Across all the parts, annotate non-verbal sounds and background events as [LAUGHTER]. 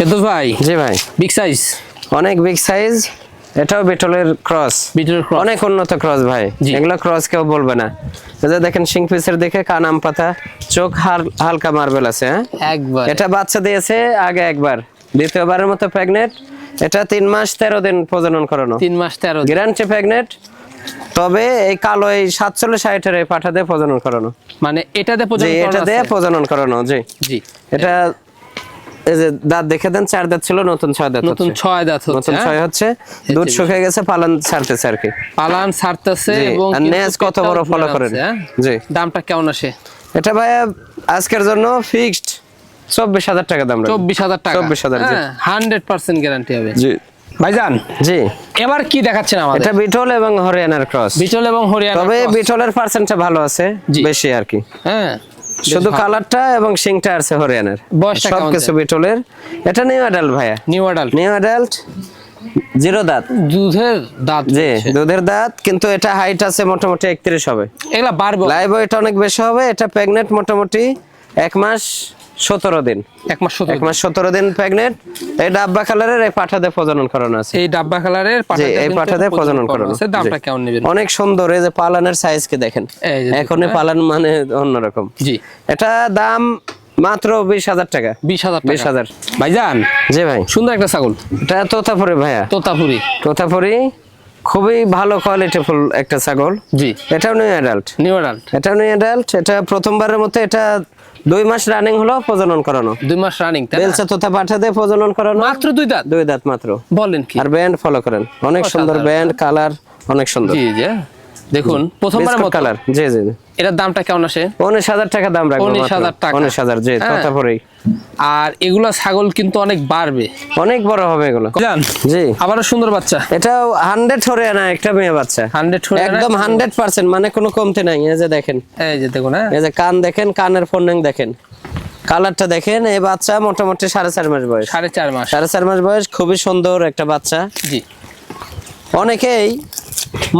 ফেরদৌস ভাই জি ভাই। বিগ সাইজ অনেক বিগ সাইজ এটাও বিটলের ক্রস বিটলের ক্রস অনেক উন্নত ক্রস ভাই। এগুলো ক্রস কেউ বলবে না। যে দেখেন শিং পিসের দেখে কান আম পাতা চোখ হাল- হালকা মার্বেল আছে হ্যাঁ? একবার। এটা বাচ্চা দিয়েছে আগে একবার। দ্বিতীয়বারের মতো প্রেগনেন্ট এটা তিন মাস তেরো দিন প্রজনন করানো। তিন মাস তেরো। গ্যারান্টি প্রেগনেন্ট তবে এই কালো এই সাতচল্লিশ ষাটের এই পাঠা দিয়ে প্রজনন করানো। মানে এটাতে এটা দিয়ে প্রজনন করানো জি। জি। এটা এই যে দাঁত দেখে দেন চার দাঁত ছিল নতুন ছয় দাঁত নতুন ছয় দাঁত হচ্ছে নতুন হ্যাঁ? ছয় হচ্ছে দুধ। শুকিয়ে গেছে পালন ছাড়তেছে আর কি। পালান ছাড়তেছে এবং নেজ কত বড় ফুলে করেন? হ্যাঁ? জি। দামটা কেমন আসে? এটা ভাইয়া আজকের জন্য ফিক্সড চব্বিশ হাজার টাকা দাম চব্বিশ হাজার টাকা। চব্বিশ হাজার, হান্ড্রেড পার্সেন্ট গ্যারান্টি হবে। জি। ভাইজান জি। এবার কি দেখাচ্ছেন আমাদের? এটা বিটল এবং হরিয়ানার ক্রস বিটল এবং হরিয়ানা তবে। বিটলের পার্সেন্টটা ভালো আছে বেশি আর কি। হ্যাঁ। শুধু কালারটা এবং শিংটা আছে হরিয়ানার। বয়সটা সব কেমন কিছু বিটলের। এটা নিউ অ্যাডাল্ট ভাইয়া। New adult new adult zero দাঁত। দুধের দাঁত জি দুধের দাঁত কিন্তু এটা হাইট আছে মোটামুটি একত্রিশ হবে। এগুলা বাড়বে। লাইভ এটা অনেক বেশি হবে এটা প্রেগনেন্ট মোটামুটি এক মাস। সতেরো দিন। এক মাস এক মাস সতেরো দিন প্রেগনেন্ট এই ডাব্বা কালারের এই পাঠাতে প্রজনন করানো আছে। এই ডাব্বা কালারের এই পাঠাতে প্রজনন করানো আছে। দামটা কেমন নেবেন? অনেক সুন্দর এই যে পালানের সাইজ কে দেখেন। এই যে এখনই দেখুন, পালান মানে অন্যরকম। জি। এটা দাম মাত্র বিশ হাজার টাকা। বিশ হাজার বিশ হাজার। ভাইজান? জি ভাই। সুন্দর একটা ছাগল। এটা তোতাপুরি ভাইয়া। তোতাপুরি। তোতাপুরি খুবই ভালো কোয়ালিটি ফুল একটা ছাগল। জি। এটাও নিউ অ্যাডাল্ট নিউ অ্যাডাল্ট এটাও নিউ অ্যাডাল্ট এটা প্রথমবারের মতো এটা দুই মাস রানিং হলো প্রজনন করানো। দুই মাস রানিং? বেলচা তোতা পাঠা দিয়ে প্রজনন করানো। মাত্র দুই দাঁত? দুই দাঁত মাত্র। বলেন কি? আর ব্যান্ড ফলো করেন। অনেক সুন্দর ব্যান্ড কালার অনেক সুন্দর। জি জি হ্যাঁ। দেখুন প্রথমবারের মতো। কালার জি জি এটার দামটা কেমন আসে? উনিশ হাজার টাকা দাম রাখব 19,000 টাকা। উনিশ হাজার জি হ্যাঁ। তোতাপুরি আর এগুলা ছাগল কিন্তু অনেক বাড়বে। অনেক বড় হবে এগুলো। জান জি। আবারও সুন্দর বাচ্চা। এটাও হান্ড্রেড হরিয়ানা একটা মেয়ে বাচ্চা। হান্ড্রেড একদম হান্ড্রেড পার্সেন্ট মানে কোনো কমতে নাই। এই যে দেখেন। এই যে দেখুন হ্যাঁ। এই যে কান দেখেন কানের ফোনিং দেখেন। কালারটা দেখেন এই বাচ্চা মোটামুটি সাড়ে চার মাস বয়স। সাড়ে চার মাস। সাড়ে চার মাস বয়স খুবই সুন্দর একটা বাচ্চা। জি। অনেকেই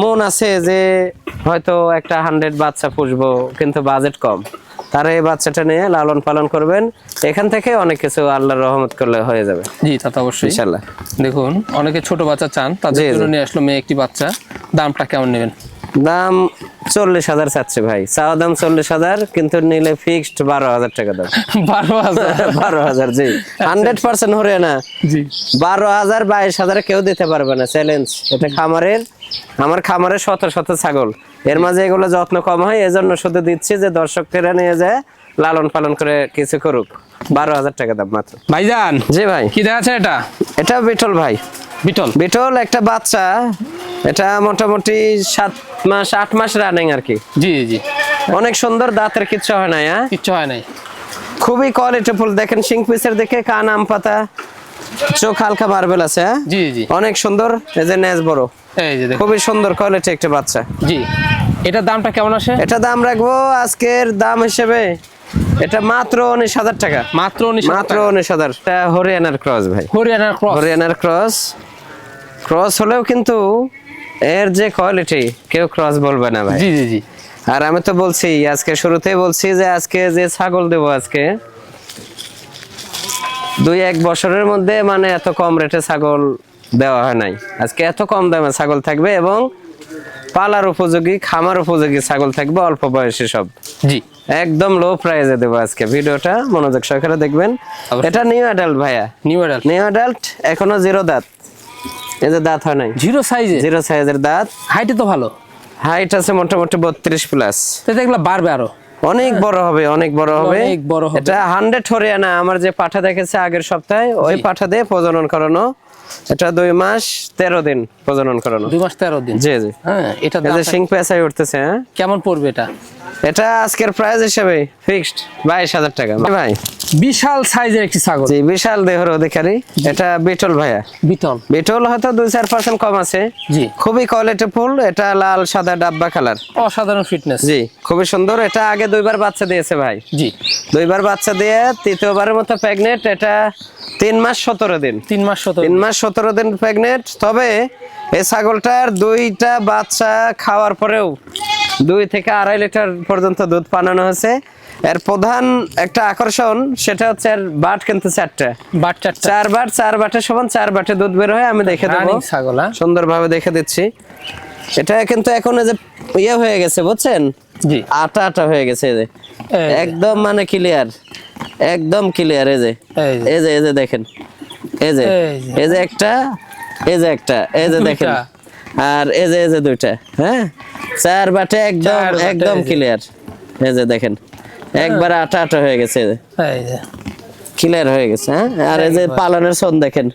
মন আছে যে হয়তো একটা হান্ড্রেড বাচ্চা পুষবো কিন্তু বাজেট কম। তারা এই বাচ্চাটা নিয়ে লালন পালন করবেন। এখান থেকে অনেক কিছু আল্লাহর রহমত করলে হয়ে যাবে। জি তা তো অবশ্যই। ইনশাল্লাহ দেখুন অনেকে ছোট বাচ্চা চান তাদের। জন্য নিয়ে আসলো মেয়ে একটি বাচ্চা। দামটা কেমন নেবেন? দাম চল্লিশ হাজার চাচ্ছে ভাই। চাওয়া দাম চল্লিশ হাজার কিন্তু নিলে ফিক্সড বারো হাজার টাকা দাম। [LAUGHS] বারো হাজার? [LAUGHS] বারো হাজার জি। হান্ড্রেড পার্সেন্ট হরে না। বারো হাজার বাইশ হাজারে কেউ দিতে পারবে না চ্যালেঞ্জ এটা খামারের আমার খামারের শত শত ছাগল। এর মাঝে এগুলো যত্ন কম হয় এজন্য শুধু দিচ্ছি যে দর্শকেরা নিয়ে যায় লালন পালন করে কিছু করুক। বারো হাজার টাকা দাম মাত্র। ভাইজান জি ভাই। কি দেখাচ্ছে এটা? এটা বিটল ভাই। বিটল? বিটল একটা বাচ্চা এটা মোটামুটি সাত মাস আট মাস রানিং আর কি। জি জি অনেক সুন্দর দাঁতের কিচ্ছু হয় না হ্যাঁ? কিচ্ছু হয় নাই। খুবই কোয়ালিটি ফুল দেখেন শিং পিসের দেখে কান আম পাতা চোখ হালকা মার্বেল আছে হ্যাঁ? জি জি। অনেক সুন্দর এই যে নেজ বড়। এই যে খুবই সুন্দর কোয়ালিটি একটা বাচ্চা। জি। এটার দামটা কেমন আসে? এটা দাম রাখব আজকের দাম হিসেবে এটা মাত্র উনিশ হাজার টাকা। মাত্র উনিশ মাত্র উনিশ হাজার। এটা হরিয়ানার ক্রস ভাই। হরিয়ানার ক্রস হরিয়ানার ক্রস ক্রস হলেও কিন্তু এর যে কোয়ালিটি কেউ ক্রস বলবে না ভাই। জি জি জি। আর আমি তো বলছি আজকে শুরুতেই বলছি যে আজকে যে ছাগল দেবো আজকে দুই এক বছরের মধ্যে মানে এত কম রেটে ছাগল দেওয়া হয় নাই। আজকে এত কম দামে ছাগল থাকবে এবং পালার উপযোগী খামার উপযোগী ছাগল থাকবে অল্প বয়সী সব। জি। একদম লো প্রাইজে দেবো আজকে ভিডিওটা মনোযোগ সহকারে দেখবেন। এটা নিউ অ্যাডাল্ট ভাইয়া। নিউ অ্যাডাল্ট নিউ অ্যাডাল্ট এখনও জিরো দাঁত। যে দাঁত হয় নাই। জিরো সাইজে? জিরো সাইজের দাঁত। হাইটে তো ভালো। হাইট আছে মোটামুটি বত্রিশ প্লাস তো দেখলে বাড়বে আরও। অনেক বড় হবে অনেক বড় হবে। অনেক বড় হবে। এটা হান্ড্রেড হরিয়ানা আমার যে পাঠা দেখেছে আগের সপ্তাহে ওই পাঠা দিয়ে প্রজনন করানো। এটা দুই মাস তেরো দিন প্রজনন করানো। দুই মাস তেরো দিন? জি জি। হ্যাঁ এটা সিং পেঁচাই উঠতেছে হ্যাঁ? কেমন পড়বে এটা? এটা আজকের প্রাইস হিসেবে ফিক্সড বাইশ হাজার টাকা। ভাই বিশাল সাইজের একটি ছাগল। জি বিশাল দেহর অধিকারী। এটা বিটল ভাইয়া। বিটল। বিটল হয়তো দুই চার পার্সেন্ট কম আছে। জি। খুবই কোয়ালিটি ফুল এটা লাল সাদা ডাব্বা কালার অসাধারণ ফিটনেস জি খুবই সুন্দর। এটা আগে দুইবার বাচ্চা দিয়েছে ভাই। জি। দুইবার বাচ্চা দিয়ে তৃতীয়বারের মতো প্রেগনেন্ট এটা তিন মাস সতেরো দিন। তিন মাস সতেরো তিন মাস সতেরো দিন প্রেগনেন্ট তবে এই ছাগলটার দুইটা বাচ্চা খাওয়ার পরেও দুই থেকে আড়াই লিটার পর্যন্ত দুধ পানানো হয়েছে। এর প্রধান একটা আকর্ষণ সেটা হচ্ছে এর বাট কিন্তু চারটা। বাট চারটা। চার বাট চার বাটের সমান চার বাটে দুধ বের হয় আমি দেখে দেবো। ছাগল হ্যাঁ? সুন্দরভাবে দেখে দিচ্ছি। এটা কিন্তু এখন এই যে ইয়ে হয়ে গেছে বুঝছেন? জি। আটা আটা হয়ে গেছে এই যে। একদম মানে ক্লিয়ার একদম ক্লিয়ার এই যে। এই যে এই যে দেখেন। এই যে এই যে। একটা এই যে একটা এই যে দেখেন। আর এই যে এই যে দুইটা হ্যাঁ? চার বাটে একদম একদম ক্লিয়ার এই যে দেখেন একবার আটা আটা হয়ে গেছে। এই যে। ক্লিয়ার হয়ে গেছে হ্যাঁ? আর এই যে পালানের সন দেখেন।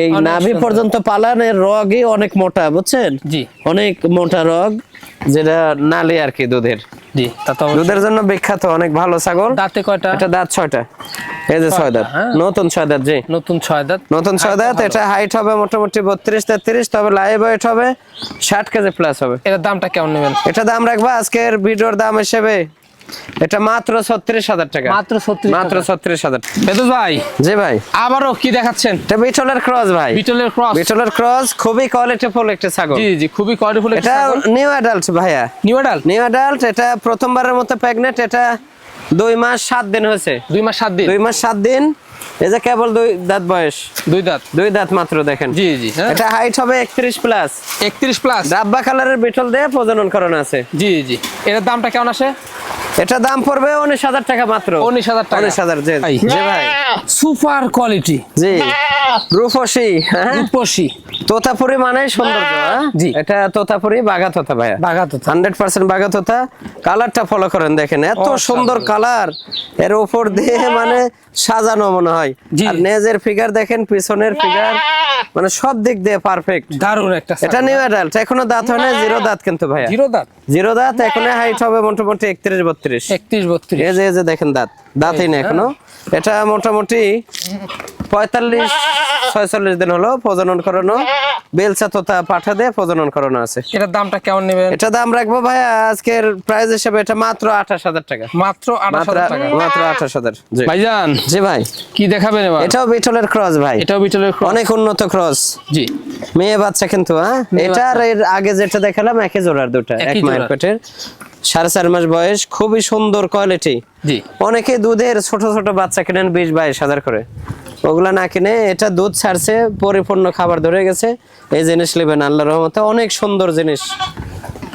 এই নাভি পর্যন্ত পালানের রগই অনেক মোটা বুঝছেন? জি। অনেক মোটা রগ যেটা নালি আর কি দুধের। জি দুধের জন্য বিখ্যাত অনেক ভালো ছাগল। দাঁতে কয়টা? এটা দাঁত ছয়টা। এই যে ছয় দাঁত। হ্যাঁ। নতুন ছয় দাঁত জি। নতুন ছয় দাঁত। নতুন ছয় দাঁত এটা হাইট হবে মোটামুটি বত্রিশ তেত্রিশ তবে লাইভ ওয়েট হবে ষাট কেজি প্লাস হবে। এটার দামটা কেমন নেবেন? এটা দাম রাখবা আজকের ভিডিওর দাম হিসেবে এটা মাত্র ছত্রিশ হাজার টাকা। মাত্র ছত্রিশ মাত্র ছত্রিশ হাজার। ভাই জি ভাই। আবারও কি দেখাচ্ছেন? এটা বিটলের ক্রস ভাই। বিটলের ক্রস। বিটলের ক্রস খুবই কোয়ালিটিফুল একটা ছাগল। জি জি খুবই কোয়ালিটিফুল এটা নিউ অ্যাডাল্ট ভাইয়া। নিউ অ্যাডাল্ট নিউ অ্যাডাল্ট এটা প্রথমবারের মতো প্রেগনেন্ট এটা দুই মাস সাত দিন হয়েছে। দুই মাস সাত দিন? দুই মাস সাত দিন। এই যে কেবল দুই দাঁত বয়স। দুই দাঁত। দুই দাঁত মাত্র দেখেন। জি জি হ্যাঁ। এটা হাইট হবে একত্রিশ প্লাস একত্রিশ প্লাস ডাব্বা কালারের বিটল দিয়ে প্রজনন করানো আছে। জি জি। এটার দামটা কেমন আসে? এটা দাম পড়বে উনিশ হাজার টাকা মাত্র। উনিশ হাজার টাকা। উনিশ হাজার জি ভাই। Super quality. জি। রূপসী হ্যাঁ। রূপসী। তোতাপুরি মানে সৌন্দর্য হ্যাঁ? জি। এটা তোতাপুরি বাঘা তোতা ভাইয়া। বাঘা তো হান্ড্রেড পার্সেন্ট বাঘা তোতা কালারটা ফলো করেন দেখেন। এত সুন্দর কালারের উপর দিয়ে মানে সাজানো মনে হয়। আর নেজের ফিগার দেখেন পিছনের ফিগার মানে সব দিক দিয়ে পারফেক্ট দারুণ একটা এটা নিউ অ্যাডাল্ট এখনও দাঁত হয় না জিরো দাঁত কিন্তু ভাইয়া। জিরো দাঁত? জিরো দাঁত এখনও হাইট হবে মোটামুটি একত্রিশ বত্রিশ। একত্রিশ বত্রিশ। এই যে এই যে দেখেন দাঁত। দাঁতই না এখনও। এটা মোটামুটি পঁয়তাল্লিশ ছয়চল্লিশ দিন হলো প্রজনন করানো। বেলচা তোতা পাঠা দিয়ে প্রজনন করানো আছে। এটার দামটা কেমন নেবেন? এটা দাম রাখব ভাইয়া আজকের প্রাইস হিসেবে এটা মাত্র আঠাশ হাজার টাকা। মাত্র আঠাশ মাত্র হাজার টাকা। মাত্র আঠাশ হাজার জি। ভাইজান জি ভাই। কি দেখাবেন এবার? এটাও বিটলের ক্রস ভাই। এটাও বিটলের ক্রস অনেক উন্নত ক্রস জি। মেয়ে বাচ্চা কিন্তু হ্যাঁ? এটা আর এর আগে যেটা দেখালাম একই জোড়ার দুটা এক পেটের। সাড়ে চার মাস বয়স খুবই সুন্দর কোয়ালিটি জি। অনেকে দুধের ছোট ছোট বাচ্চা কিনেন বিশ বাইশ হাজার করে। ওগুলা না কিনে এটা দুধ ছাড়ছে পরিপূর্ণ খাবার ধরে গেছে। এই জিনিস নেবেন আল্লাহ রহমতে অনেক সুন্দর জিনিস।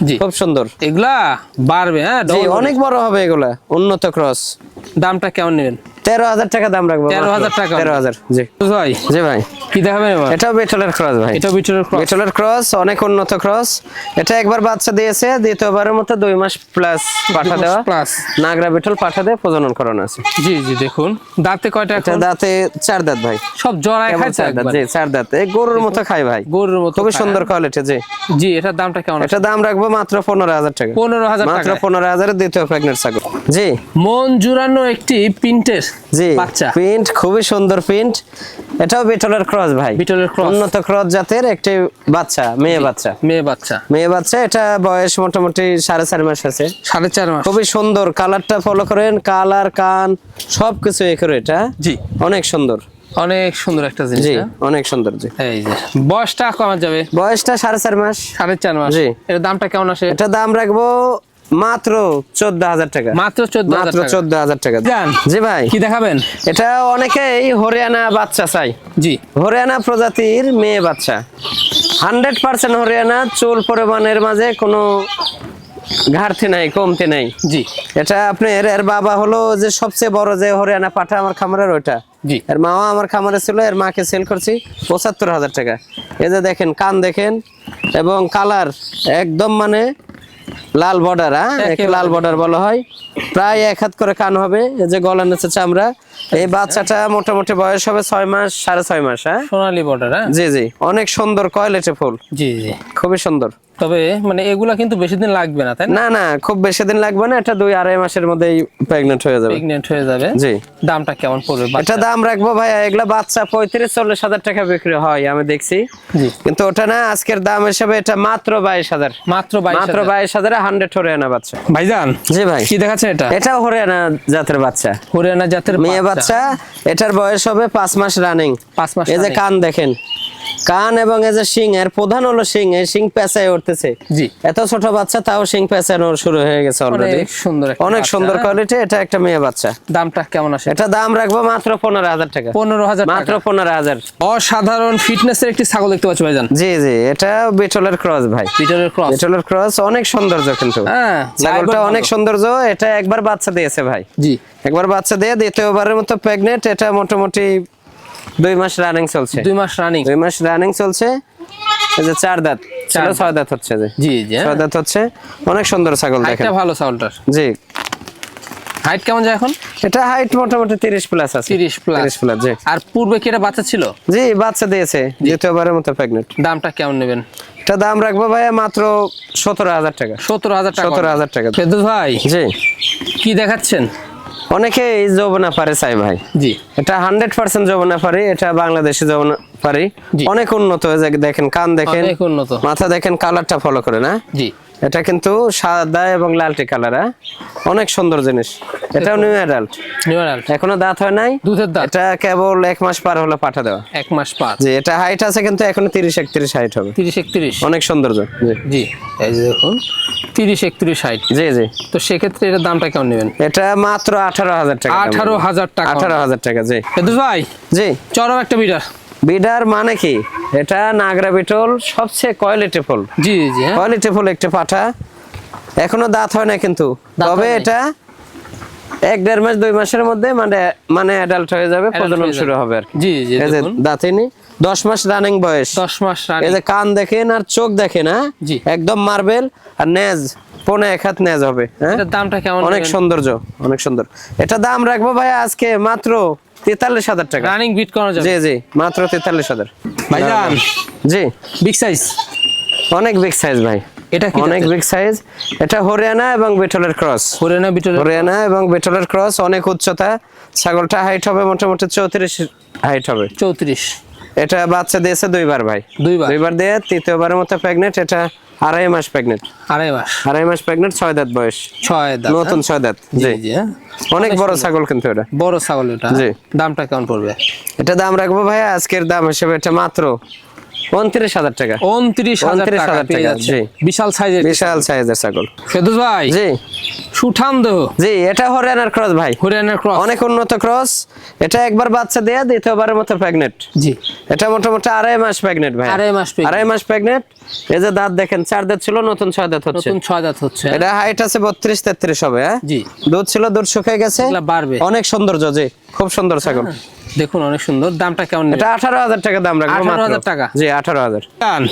জি। খুব সুন্দর। এগুলা বাড়বে হ্যাঁ? অনেক বড় হবে এগুলা উন্নত ক্রস দামটা কেমন নেবেন? তেরো হাজার টাকা দাম রাখব 13,000 টাকা? তেরো হাজার জি। ভাই? জি ভাই। কি দেখাবেন এটাও বেটলের ক্রস ভাই। এটাও বিটলের ক্রস। বেটলের ক্রস অনেক উন্নত ক্রস। এটা একবার বাচ্চা দিয়েছে দ্বিতীয়বারের মতো দুই মাস প্লাস পাঠা দেওয়া। প্লাস নাগরা বেটল পাঠা দিয়ে প্রজনন করানো আছে। জি জি দেখুন। দাঁতে কয়টা এটা দাঁতে চার দাঁত ভাই। সব জড়ায় খাইছে চার দাঁত জি চার দাঁত। এই গরুর মতো খাই ভাই। গরুর মতো খুবই সুন্দর কোয়ালিটি জি? জি এটার দামটা কেমন এটা দাম রাখব মাত্র পনেরো হাজার টাকা। পনেরো হাজার মাত্র পনেরো হাজারের দ্বিতীয় প্রেগনেন্ট ছাগল। জি। মন জুড়ানো একটি প্রিন্টের জি। বাচ্চা। প্রিন্ট খুবই সুন্দর প্রিন্ট। এটাও বিটলের ক্রস ভাই। বিটলের ক্রস। উন্নত ক্রস জাতের একটি বাচ্চা মেয়ে বাচ্চা। মেয়ে বাচ্চা। মেয়ে বাচ্চা এটা বয়স মোটামুটি সাড়ে চার মাস আছে। সাড়ে চার মাস। খুবই সুন্দর কালারটা ফলো করেন কালার কান সবকিছু এ করে এটা জি। অনেক সুন্দর। অনেক সুন্দর একটা জিনিস জি হ্যাঁ? অনেক সুন্দর জি। এই যে বয়সটা কমা যাবে? বয়সটা সাড়ে চার মাস। সাড়ে চার মাস। জি। এর দামটা কেমন আসে? এটা দাম রাখব মাত্র চোদ্দ হাজার টাকা। মাত্র চোদ্দ হাজার মাত্র টাকা। চোদ্দ হাজার টাকা। যান। জি ভাই। কি দেখাবেন? এটা অনেকেই হরিয়ানা বাচ্চা চাই। জি। হরিয়ানা প্রজাতির মেয়ে বাচ্চা। হান্ড্রেড পার্সেন্ট হরিয়ানা চুল পরিমাণের মাঝে কোনো ঘাটতি নাই কমতে নাই। জি। এটা আপনার এর বাবা হলো যে সবচেয়ে বড় যে হরিয়ানা পাঠা আমার খামারের ওইটা। জি। এর মাও আমার খামারে ছিল এর মাকে সেল করছি পঁচাত্তর হাজার টাকা। এই যে দেখেন কান দেখেন এবং কালার একদম মানে লাল বর্ডার হ্যাঁ? একে লাল বর্ডার বলা হয়। প্রায় এক হাত করে কান হবে এই যে গলা নেচে চামড়া। এই বাচ্চাটা মোটামুটি বয়স হবে ছয় মাস সাড়ে ছয় মাস হ্যাঁ? সোনালী বর্ডার হ্যাঁ? জি জি। অনেক সুন্দর কয়লেটে ফুল জি জি। খুবই সুন্দর। তবে মানে এগুলা কিন্তু বেশি দিন লাগবে না তাই না? না খুব বেশি দিন লাগবে না এটা দুই আড়াই মাসের মধ্যেই প্রেগনেন্ট হয়ে যাবে। প্রেগনেন্ট হয়ে যাবে। জি। দামটা কেমন পড়বে এটা দাম রাখব ভাইয়া এগুলা বাচ্চা পঁয়ত্রিশ চল্লিশ হাজার টাকা বিক্রি হয় আমি দেখছি। জি। কিন্তু ওটা না আজকের দাম হিসেবে এটা মাত্র বাইশ হাজার। মাত্র বাইশ মাত্র। বাইশ হাজারে হান্ড্রেড হরিয়ানা বাচ্চা। ভাইজান জি ভাই। কি দেখাচ্ছেন এটা? এটাও হরিয়ানা জাতের বাচ্চা। হরিয়ানা জাতের মেয়ে বাচ্চা। এটার বয়স হবে পাঁচ মাস রানিং পাঁচ মাস এই যে কান দেখেন। কান এবং এই যে শিং এর প্রধান হলো শিং এই শিং পেঁচায় উঠতেছে জি। এত ছোট বাচ্চা তাও শিং পেঁচানো শুরু হয়ে গেছে অলরেডি সুন্দর অনেক সুন্দর? কোয়ালিটি এটা একটা মেয়ে বাচ্চা। দামটা কেমন আসে? এটা দাম রাখব মাত্র পনেরো হাজার টাকা। পনেরো হাজার মাত্র পনেরো হাজার। অসাধারণ ফিটনেসের একটি ছাগল দেখতে পাচ্ছি ভাইজান। জি জি এটা বিটলের ক্রস ভাই। পিটারের ক্রস বিটলের ক্রস অনেক সৌন্দর্য কিন্তু। হ্যাঁ ছাগলটা অনেক সৌন্দর্য এটা একবার বাচ্চা দিয়েছে ভাই। জি। একবার বাচ্চা দিয়ে দ্বিতীয়বারের মতো প্রেগনেন্ট এটা মোটামুটি দুই মাস রানিং চলছে। দুই মাস রানিং দুই মাস রানিং চলছে। এই যে চার দাঁত ছিল ছয় দাঁত হচ্ছে যে। জি জি হ্যাঁ। ছয় দাঁত হচ্ছে। অনেক সুন্দর ছাগল দেখেন। ভালো ছাগলটার। জি। হাইট কেমন যায় এখন? এটা হাইট মোটামুটি তিরিশ প্লাস আছে। 30 plus। তিরিশ প্লাস জি। আর পূর্বে কি এটা বাচ্চা ছিল? জি বাচ্চা দিয়েছে। দ্বিতীয়বারের মতো প্রেগনেন্ট দামটা কেমন নেবেন? এটা দাম রাখব ভাইয়া মাত্র সতেরো হাজার টাকা। সতেরো হাজার টাকা। সতেরো হাজার টাকা। ফেদুস ভাই জি। কি দেখাচ্ছেন? অনেকে এই যৌবনা পারে চাই ভাই। জি। এটা হান্ড্রেড পার্সেন্ট যৌবনা পারি এটা বাংলাদেশে যৌবনা পারি। অনেক উন্নত হয়ে যায় দেখেন কান দেখেন অনেক উন্নত। মাথা দেখেন কালারটা ফলো করে না? জি। এটা কিন্তু সাদা এবং লালটি কালার অনেক সুন্দর জিনিস। এটাও নিউ অ্যাডাল্ট নিউরাল এখনও দাঁত হয় নাই? দুধের দাঁত। এটা কেবল এক মাস পার হলে পাঠা দেওয়া। এক মাস পাঁচ জি এটা হাইট আছে কিন্তু এখনও তিরিশ একত্রিশ হাইট হবে। তিরিশ একত্রিশ। অনেক সুন্দর জি। জি এই যে দেখুন তিরিশ একত্রিশ হাইট জি জি। তো সেক্ষেত্রে এটার দামটা কেমন নেবেন? এটা মাত্র আঠারো হাজার টাকা দাম। আঠারো হাজার টাকা। আঠারো হাজার টাকা জি। ভাই জি। চরম একটা বিটার বিডার মানে কি? এটা নাগরা বিটল সবচেয়ে কোয়ালিটি ফুল? জি জি হ্যাঁ। কোয়ালিটি ফুল একটি পাঠা। এখনও দাঁত হয় না কিন্তু। তবে এটা এক দেড় মাস দুই মাসের মধ্যে মানে মানে অ্যাডাল্ট হয়ে যাবে প্রজনন শুরু হবে আর। জি জি দাঁতিনি। দশ মাস রানিং বয়স। দশ মাস এই যে কান দেখেন আর চোখ দেখেন হ্যাঁ? জি। একদম মার্বেল আর নেজ। পনে এক হাত নেজ হবে হ্যাঁ? দামটা কেমন অনেক? সৌন্দর্য অনেক সুন্দর। এটা দাম রাখব ভাই আজকে মাত্র তেতাল্লিশ হাজার টাকা। রানিং বিট করা যাবে। জি জি মাত্র তেতাল্লিশ হাজার। ভাইজান। জি। বিগ সাইজ অনেক বিগ সাইজ ভাই। এটা কি অনেক বিগ সাইজ এটা হরিয়ানা এবং বেটলের ক্রস হরিয়ানা বিটল হরিয়ানা এবং বেটলের ক্রস অনেক উচ্চতা। ছাগলটা হাইট হবে মোটামুটি চৌত্রিশ হাইট হবে। চৌত্রিশ। এটা বাচ্চা দিয়েছে দুইবার ভাই। দুইবার? দুইবার দিয়ে তৃতীয়বারের মতো প্রেগনেন্ট এটা আড়াই মাস প্রেগনেন্ট আড়াই মাস? আড়াই মাস প্রেগনেন্ট ছয় দাঁত বয়স। ছয় দাঁত নতুন ছয় দাঁত হ্যাঁ? জি। জি হ্যাঁ। অনেক বড় ছাগল কিন্তু এটা। বড় ছাগল এটা জি। দামটা কেমন পড়বে? এটা দাম রাখব ভাই আজকের দাম হিসেবে এটা মাত্র উনত্রিশ হাজার টাকা। উনত্রিশ হাজার টাকা পেয়ে টাকা, যাচ্ছে জি। বিশাল সাইজের বিশাল সাইজের ছাগল। ফেদুস ভাই জি। সুঠাম দেহ। জি এটা হরিয়ানার ক্রস ভাই। হরিয়ানার ক্রস অনেক উন্নত ক্রস এটা একবার বাচ্চা দেয়া দ্বিতীয়বারের মতো প্রেগনেন্ট জি। এটা মোটামুটি আড়াই মাস প্রেগনেন্ট ভাই। আড়াই মাস আড়াই মাস প্রেগনেন্ট এই যে দাঁত দেখেন চার দাঁত ছিল নতুন ছয় দাঁত হচ্ছে। নতুন ছয় দাঁত হচ্ছে। এটা হাইট আছে বত্রিশ তেত্রিশ হবে হ্যাঁ? জি। দুধ ছিল দুধ শুকিয়ে গেছে। বাড়বে। অনেক সৌন্দর্য জি। খুব সুন্দর ছাগল। দেখুন অনেক সুন্দর। দামটা কেমন এটা আঠারো হাজার টাকা দাম রাখব আঠারো হাজার টাকা? জি আঠারো হাজার।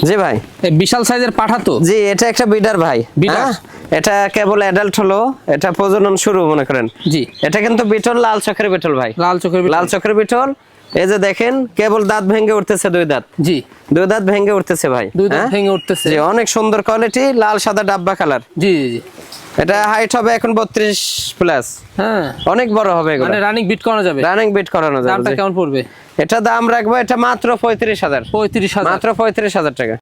জি ভাই। বিশাল সাইজের পাঠা তো? জি এটা একটা বিডার ভাই। হ্যাঁ? এটা কেবল অ্যাডাল্ট হলো এটা প্রজনন শুরু মনে করেন। জি। এটা কিন্তু বিটল লাল চোখের বিটল ভাই। লাল চোখের লাল চোখের বিটল এই যে দেখেন কেবল দাঁত ভেঙে উঠতেছে দুই দাঁত। জি। দুই দাঁত ভেঙে উঠতেছে ভাই দুই দাঁত হ্যাঁ? ভেঙে উঠতেছে। জি অনেক সুন্দর কোয়ালিটি লাল সাদা ডাব্বা কালার জি জি জি। এটা হাইট হবে এখন বত্রিশ প্লাস হ্যাঁ। অনেক বড় হবে এগুলো। মানে রানিং বিট করানো যাবে। রানিং বিট করানো যাবে দামটা কেমন পড়বে? এটা দাম রাখব এটা মাত্র পঁয়ত্রিশ হাজার। পঁয়ত্রিশ হাজার। মাত্র পঁয়ত্রিশ হাজার টাকা।